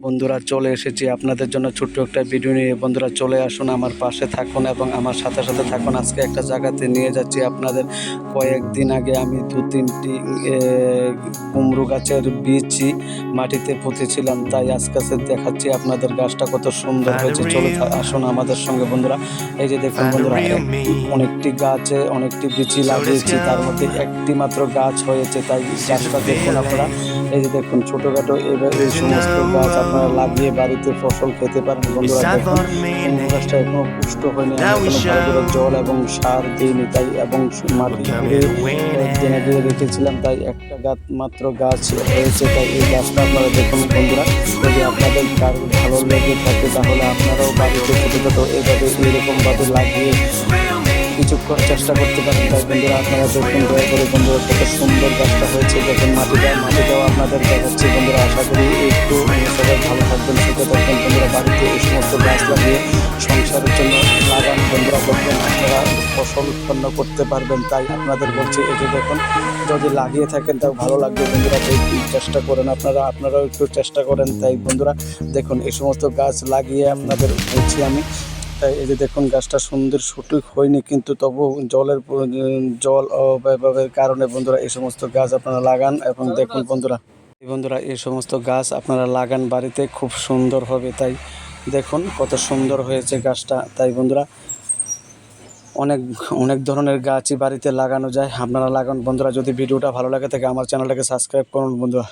বন্ধুরা চলে এসেছি আপনাদের জন্য ছোট্ট একটা ভিডিও নিয়ে। বন্ধুরা চলে আসুন আমার পাশে থাকুন এবং আমার সাথে সাথে থাকুন। আজকে একটা জায়গাতে নিয়ে যাচ্ছি আপনাদের। কয়েকদিন আগে আমি দু তিনটি কুমড়ো গাছের বীজই মাটিতে পুঁতেছিলাম তাই আজকে দেখাচ্ছি আপনাদের গাছটা কত সুন্দর হয়েছে। চলে আসুন আমাদের সঙ্গে বন্ধুরা। এই যে দেখুন বন্ধুরা অনেকটি গাছে অনেকটি বিচি লাগিয়েছি তার মধ্যে একটি মাত্র গাছ হয়েছে তাই গাছটা দেখুন আপনারা। এই যে দেখুন ছোটোখাটো এবার এই সমস্ত গাছ আপনারা লাগিয়ে বাড়িতে ফসল খেতে পারেন। বন্ধুরা দেখুন গাছটা এখনও পুষ্ট হয়নি জল এবং সার দিইনি তাই এবং মাটি একদিন আগে রেখেছিলাম তাই একটা গাছ মাত্র গাছ হয়েছে তাই এই গাছটা আপনারা দেখুন বন্ধুরা। যদি আপনাদের কারও ভালো লেগে থাকে তাহলে আপনারাও বাড়িতে ছোটো ছোটো এভাবে এরকমভাবে লাগিয়ে কিছু চেষ্টা করতে পারেন। তাই বন্ধুরা আপনারা দেখুন দয়া করে বন্ধুরা কত সুন্দর গাছটা হয়েছে দেখুন মাটিটা মাটিটাও আপনাদের দেখাচ্ছি। বন্ধুরা আশা করি একটু সবাই ভালো থাকবেন সুখে থাকবেন বন্ধুরা বাড়িতে এই সমস্ত গাছ লাগিয়ে সংসারের জন্য লাগান, বন্ধুরা দেখবেন আপনারা ফসল উৎপন্ন করতে পারবেন। তাই আপনাদের বলছি যে দেখুন, যদি লাগিয়ে থাকেন, তাও ভালো লাগবে, বন্ধুরা, তাই চেষ্টা করেন আপনারা, আপনারাও একটু চেষ্টা করেন। তাই বন্ধুরা, দেখুন, এই সমস্ত গাছ লাগিয়ে আপনাদের বলছি আমি, তাই এই যে দেখুন, গাছটা সুন্দর সঠিক হয়নি, কিন্তু তবু জলের জল অভাবের কারণে বন্ধুরা, এই সমস্ত গাছ আপনারা লাগান এবং দেখুন, বন্ধুরা। বন্ধুরা, এই সমস্ত গাছ আপনারা লাগান বাড়িতে, খুব সুন্দর হবে। তাই দেখুন কত সুন্দর হয়েছে গাছটা। তাই বন্ধুরা, অনেক অনেক ধরনের গাছই বাড়িতে লাগানো যায়। আপনারা লাগান। বন্ধুরা, যদি ভিডিওটা ভালো লাগে থাকে, আমার চ্যানেলটাকে সাবস্ক্রাইব করুন বন্ধুরা।